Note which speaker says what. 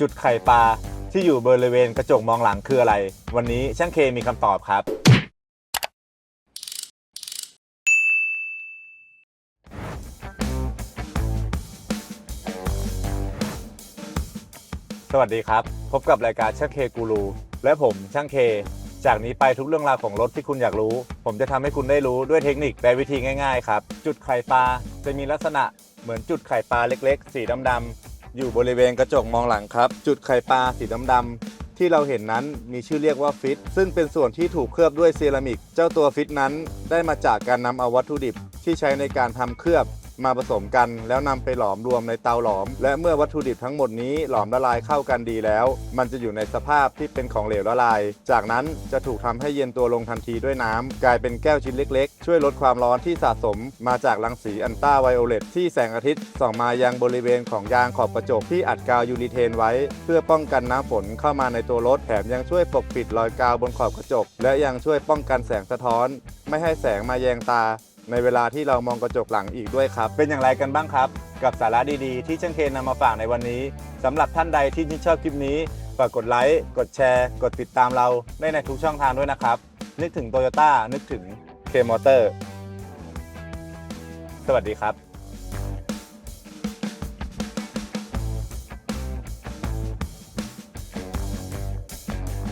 Speaker 1: จุดไข่ปลาที่อยู่บริเวณกระจกมองหลังคืออะไร วันนี้ช่างเคมีคำตอบครับ สวัสดีครับ พบกับรายการช่างเคกูรูและผมช่างเค จากนี้ไปทุกเรื่องราวของรถที่คุณอยากรู้ ผมจะทำให้คุณได้รู้ด้วยเทคนิคและวิธีง่าย ๆ ครับ จุดไข่ปลาจะมีลักษณะเหมือนจุดไข่ปลาเล็ก ๆ สีดำๆ อยู่บริเวณกระจกมองหลังครับ จุดไข่ปลาสีดำๆที่เราเห็นนั้นมีชื่อเรียกว่าฟิต ซึ่งเป็นส่วนที่ถูกเคลือบด้วยเซรามิก เจ้าตัวฟิตนั้นได้มาจากการนำเอาวัตถุดิบที่ใช้ในการทำเคลือบ มาผสมกัน แล้วนำไปหลอมรวมในเตาหลอม และเมื่อวัตถุดิบทั้งหมดนี้หลอมละลายเข้ากันดีแล้ว มันจะอยู่ในสภาพที่เป็นของเหลวละลาย จากนั้นจะถูกทำให้เย็นตัวลงทันทีด้วยน้ำกลายเป็นแก้วชิ้นเล็กๆ ช่วยลดความร้อนที่สะสม มาจากรังสีอันต้าไวโอเลตที่แสงอาทิตย์ส่องมายังบริเวณของยางขอบกระจกที่อัดกาวยูริเทนไว้ เพื่อป้องกันน้ำฝนเข้ามาในตัวรถแถมยังช่วยปกปิดรอยกาวบนขอบกระจก และยังช่วยป้องกันแสงสะท้อน ไม่ให้แสงมาแยงตา ในเวลาที่เรามองกระจกหลังอีกด้วยครับ เป็นอย่างไรกันบ้างครับ กับสาระดีๆ ที่ช่างเคนนำมาฝากในวันนี้สำหรับท่านใดที่ชื่นชอบคลิปนี้ฝากกดไลค์กดแชร์ กดติดตามเราได้ในทุกช่องทางด้วยนะครับ นึกถึงโตโยต้านึกถึงเคมอเตอร์สวัสดีครับ